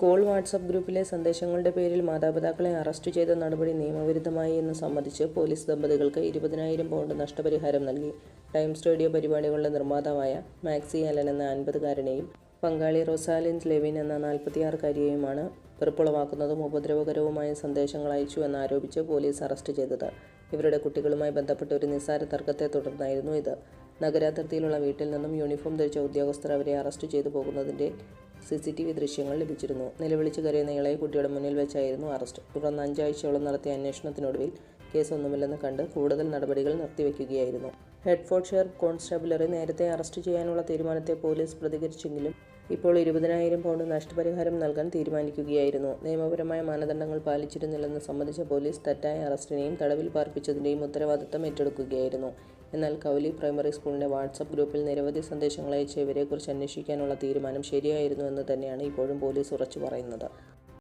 School WhatsApp ഗ്രൂപ്പിലെ സന്ദേശങ്ങളുടെ പേരിൽ മാതാപിതാക്കളെ അറസ്റ്റ് ചെയ്ത നടപടി നിയമവിരുദ്ധമായി എന്ന് സമ്മതിച്ച് പോലീസ് ദമ്പതികൾക്ക് ഇരുപതിനായിരം പൗണ്ട് നഷ്ടപരിഹാരം നൽകി. ടൈംസ് റേഡിയോ പരിപാടികളുടെ നിർമ്മാതാവായ മാക്സി അലൻ എന്ന അൻപതുകാരനെയും പങ്കാളി റൊസാലിൻസ് ലെവിൻ എന്ന നാൽപ്പത്തിയാറുകാരിയെയുമാണ് വെറുപ്പുളവാക്കുന്നതും ഉപദ്രവകരവുമായ സന്ദേശങ്ങൾ അയച്ചു എന്നാരോപിച്ച് പോലീസ് അറസ്റ്റ് ചെയ്തത്. ഇവരുടെ കുട്ടികളുമായി ബന്ധപ്പെട്ട ഒരു നിസ്സാര തർക്കത്തെ തുടർന്നായിരുന്നു ഇത്. നഗരാതിർത്തിയിലുള്ള വീട്ടിൽ നിന്നും യൂണിഫോം ധരിച്ച ഉദ്യോഗസ്ഥർ അവരെ അറസ്റ്റ് ചെയ്തു പോകുന്നതിന്റെ സി സി ടി വി ദൃശ്യങ്ങൾ ലഭിച്ചിരുന്നു. നിലവിളിച്ച് കരയുന്ന ഇളയ കുട്ടിയുടെ മുന്നിൽ വെച്ചായിരുന്നു അറസ്റ്റ്. തുടർന്ന് അഞ്ചാഴ്ചയോളം നടത്തിയ അന്വേഷണത്തിനൊടുവിൽ കേസൊന്നുമില്ലെന്ന് കണ്ട് കൂടുതൽ നടപടികൾ നിർത്തിവെക്കുകയായിരുന്നു. ഹെഡ്ഫോർഡ്ഷെയർ കോൺസ്റ്റബിളറെ നേരത്തെ അറസ്റ്റ് ചെയ്യാനുള്ള തീരുമാനത്തെ പോലീസ് പ്രതികരിച്ചെങ്കിലും ഇപ്പോൾ ഇരുപതിനായിരം പൗണ്ട് നഷ്ടപരിഹാരം നൽകാൻ തീരുമാനിക്കുകയായിരുന്നു. നിയമപരമായ മാനദണ്ഡങ്ങൾ പാലിച്ചിരുന്നില്ലെന്ന് സമ്മതിച്ച പോലീസ് തെറ്റായ അറസ്റ്റിനെയും തടവിൽ പാർപ്പിച്ചതിന്റെയും ഉത്തരവാദിത്തം ഏറ്റെടുക്കുകയായിരുന്നു. എന്നാൽ കൗലി പ്രൈമറി സ്കൂളിന്റെ വാട്സപ്പ് ഗ്രൂപ്പിൽ നിരവധി സന്ദേശങ്ങൾ അയച്ച ഇവരെക്കുറിച്ച് അന്വേഷിക്കാനുള്ള തീരുമാനം ശരിയായിരുന്നു എന്ന് തന്നെയാണ് ഇപ്പോഴും പോലീസ് ഉറച്ചു പറയുന്നത്.